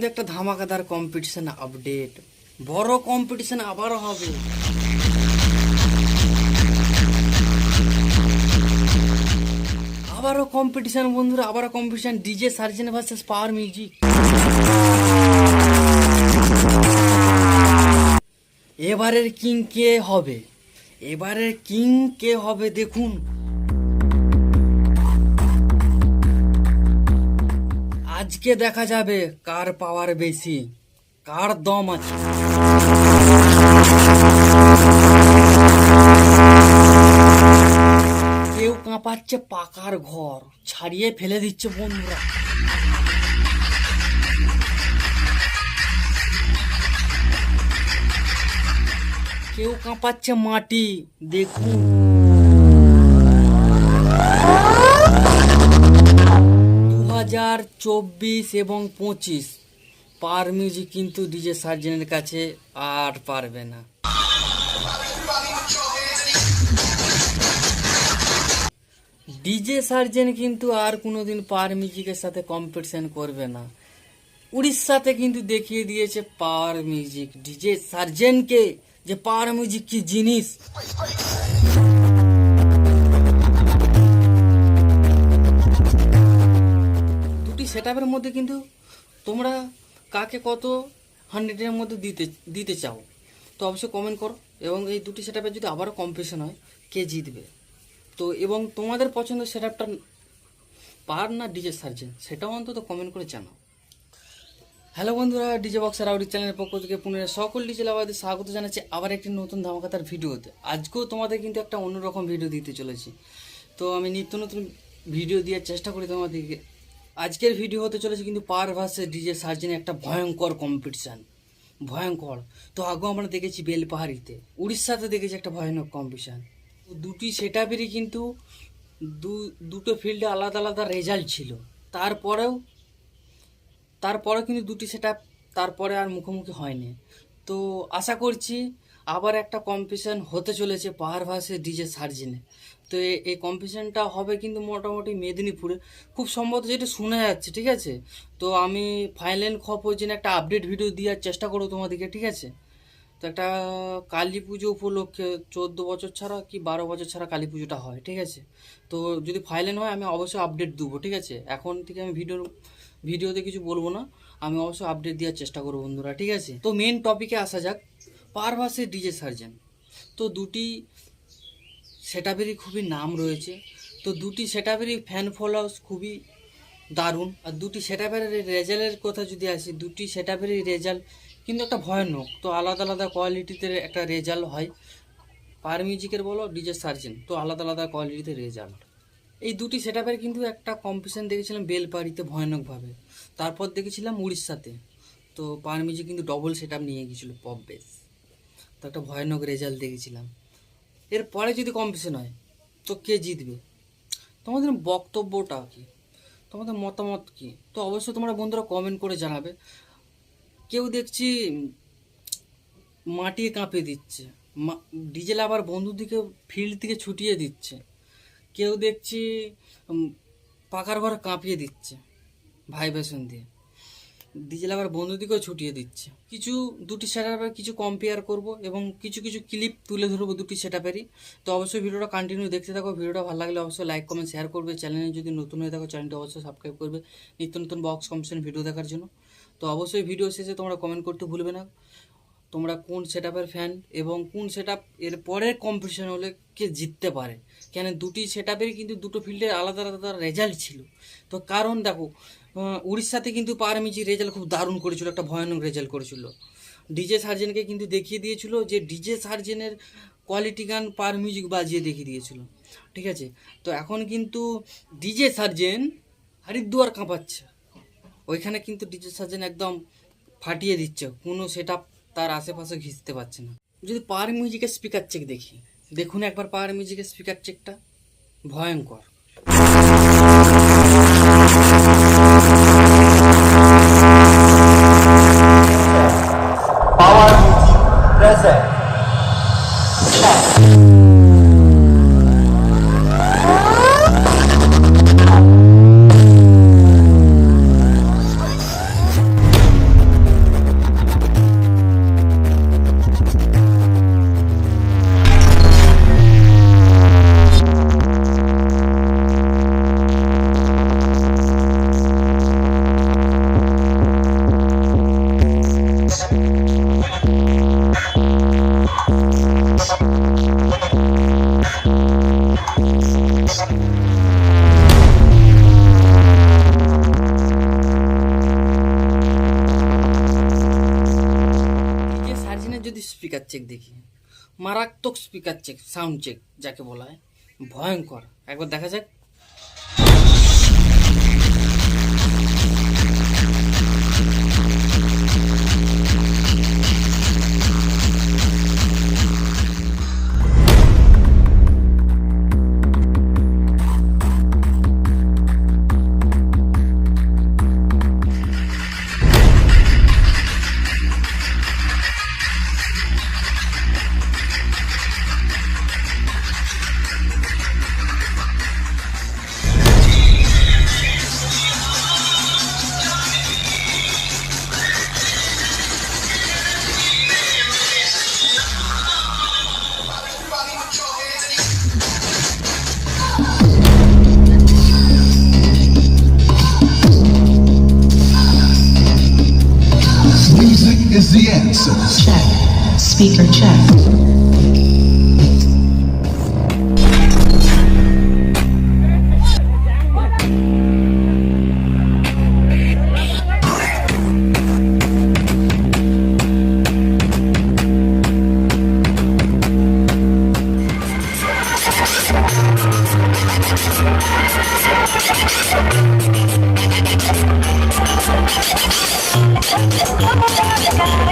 কিন্তু একটা ধামাকাদার কম্পিটিশন আপডেট বড় কম্পিটিশন আবারও হবে। আবারও কম্পিটিশন বন্ধুরা, আবারও competition DJ Sarjen versus power music এবারের কিং কে হবে? এবারের কিং কে হবে? দেখুন। আজকে দেখা যাবে কার পাওয়ার বেশি, কার দম আছে। কেউ কাঁপাচ্ছে পাকার ঘর, ছাড়িয়ে ফেলে দিচ্ছে বন্ধুরা। কেউ কাঁপাচ্ছে মাটি, দেখুন। হাজার চব্বিশ এবং পঁচিশ। পার মিউজিক কিন্তু ডিজে সার্জেনের কাছে আর পারবে না। ডিজে সার্জেন কিন্তু আর কোনো দিন পার মিউজিকের সাথে কম্পিটিশন করবে না। উড়িষ্যাতে কিন্তু দেখিয়ে দিয়েছে পাওয়ার মিউজিক ডিজে সার্জেনকে যে পাওয়ার মিউজিক কি জিনিস? দুটি সেটআপের মধ্যে কিন্তু তোমরা কাকে কত হান্ড্রেডের মধ্যে দিতে দিতে চাও, তো অবশ্যই কমেন্ট করো। এবং এই দুটি সেটআপের যদি আবারও কম্পিটিশন হয়, কে জিতবে? তো এবং তোমাদের পছন্দের সেটআপটা পার না ডিজে সার্জেন, সেটাও অন্তত কমেন্ট করে জানাও। হ্যালো বন্ধুরা, ডিজে বক্সার আউডি চ্যানেলের পক্ষ থেকে পুনরায় সকল ডিজে লাভাদের স্বাগত জানাচ্ছি আবার একটি নতুন ধামাকাতার ভিডিওতে। আজকেও তোমাদের কিন্তু একটা অন্যরকম ভিডিও দিতে চলেছি। তো আমি নিত্য নতুন ভিডিও দেওয়ার চেষ্টা করি তোমাদেরকে আজকের ভিডিও হতে চলেছে কিন্তু পার ভার্সেস ডিজে সার্জেনের একটা ভয়ঙ্কর কম্পিটিশান ভয়ঙ্কর। তো আগেও আমরা দেখেছি বেলপাহাড়িতে। উড়িষ্যাতে দেখেছি একটা ভয়ানক কম্পিটিশান দুটি সেটাপেরই কিন্তু দু, দুটো ফিল্ডে আলাদা আলাদা রেজাল্ট ছিল। তারপরেও তারপরে কিন্তু দুটি সেটা তারপরে আর মুখোমুখি হয়নি। তো আশা করছি আবার একটা কম্পিটিশন হতে চলেছে পাহাড় ভাসে ডিজে সার্জিনে তো এই কম্পিটিশনটা হবে কিন্তু মোটামুটি মেদিনীপুরে। খুব সম্ভবত যেটা শোনা যাচ্ছে, ঠিক আছে? তো আমি ফাইনাল খবর জন্য একটা আপডেট ভিডিও দেওয়ার চেষ্টা করব তোমাদেরকে, ঠিক আছে? তো একটা কালী পুজো উপলক্ষে চোদ্দ বছর ছাড়া কি বারো বছর ছাড়া কালী পুজোটা হয়, ঠিক আছে? তো যদি ফাইনাল হয়, আমি অবশ্যই আপডেট দেবো, ঠিক আছে? এখন থেকে আমি ভিডিওর ভিডিওতে কিছু বলব না। আমি অবশ্যই আপডেট দেওয়ার চেষ্টা করব বন্ধুরা, ঠিক আছে? তো মেন টপিকে আসা যাক। পারভাসের ডিজে সার্জেন। তো দুটি সেটাপেরই খুবই নাম রয়েছে। তো দুটি সেটাপেরই ফ্যান ফলোয়ার্স খুবই দারুণ। আর দুটি সেটাপের রেজাল্টের কথা যদি আসি, দুটি সেটাপেরই রেজাল্ট কিন্তু একটা ভয়ানক। তো আলাদা আলাদা কোয়ালিটিতে একটা রেজাল্ট হয়। পার মিউজিকের বলো, ডিজে সার্জেন, তো আলাদা আলাদা কোয়ালিটিতে রেজাল্ট। এই দুটি সেটআপের কিন্তু একটা কম্পিটিশন দেখেছিলাম বেলপাড়িতে ভয়ানকভাবে। তারপর দেখেছিলাম উড়িষ্যাতে। তো পার মিউজিক কিন্তু ডবল সেটআপ নিয়ে গিয়েছিল পপ বেস তো একটা ভয়ানক রেজাল্ট দেখেছিলাম। এরপরে যদি কম্পিটিশন হয়, তো কে জিতবে? তোমাদের বক্তব্যটা কি? তোমাদের মতামত কি? তো অবশ্যই তোমরা বন্ধুরা কমেন্ট করে জানাবে। কেউ দেখছি মাটি কাঁপিয়ে দিচ্ছে। ডিজেল আবার বন্ধুদিকে ফিল্ড থেকে ছুটিয়ে দিচ্ছে। কেউ দেখছি পাকার ঘর কাঁপিয়ে দিচ্ছে। ভাইব্রেশন দিয়ে। ডিজেল আবার বন্ধুদিকেও ছুটিয়ে দিচ্ছে। কিছু দুটি সেটআপের কিছু কম্পেয়ার করব এবং কিছু কিছু ক্লিপ তুলে ধরবো দুটি সেটআপেরই তো অবশ্যই ভিডিওটা কন্টিনিউ দেখতে থাকো। ভিডিওটা ভালো লাগলে অবশ্যই লাইক কমেন্ট শেয়ার করবে। চ্যানেলে যদি নতুন হয়ে থাকো চ্যানেলটা অবশ্যই সাবস্ক্রাইব করবে। নিত্য নতুন বক্স কম্পিটিশন ভিডিও দেখার জন্য। তো অবশ্যই ভিডিও শেষে তোমরা কমেন্ট করতে ভুলবে না। তোমরা কোন সেটআপের ফ্যান এবং কোন সেটআপ এর পরের কম্পিটিশন হলে কে জিততে পারে? কেন দুটি সেটআপেরই কিন্তু দুটো ফিল্ডের আলাদা আলাদা রেজাল্ট ছিল। তো কারণ দেখো উড়িষ্যাতে কিন্তু পারমিজি রেজাল্ট খুব দারুণ করেছিল, একটা ভয়ানক রেজাল্ট করেছিল। ডিজে সার্জেনকে কিন্তু দেখিয়ে দিয়েছিল যে ডিজে সার্জেনের কোয়ালিটি গান পার মিউজিক বাজিয়ে দেখিয়ে দিয়েছিল, ঠিক আছে? তো এখন কিন্তু ডিজে সার্জেন হরিদ্বার কাঁপাচ্ছে। ওইখানে কিন্তু ডিজে সার্জেন একদম ফাটিয়ে দিচ্ছে, কোনো সেট তার আশেপাশে ঘিসতে পারছে না। যদি পার মিউজিকের স্পিকার চেক দেখি, দেখুন একবার পাওয়ার মিউজিকের স্পিকার চেকটা ভয়ঙ্কর। স্পিকার চেক দেখি। মারাত্মক স্পিকার চেক সাউন্ড চেক যাকে বলা হয়। ভয়ঙ্কর। একবার দেখা যাক is the answer. Check. Speaker check.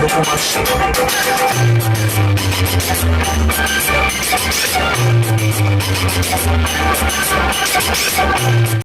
Wonderful machine. 久しぶりに。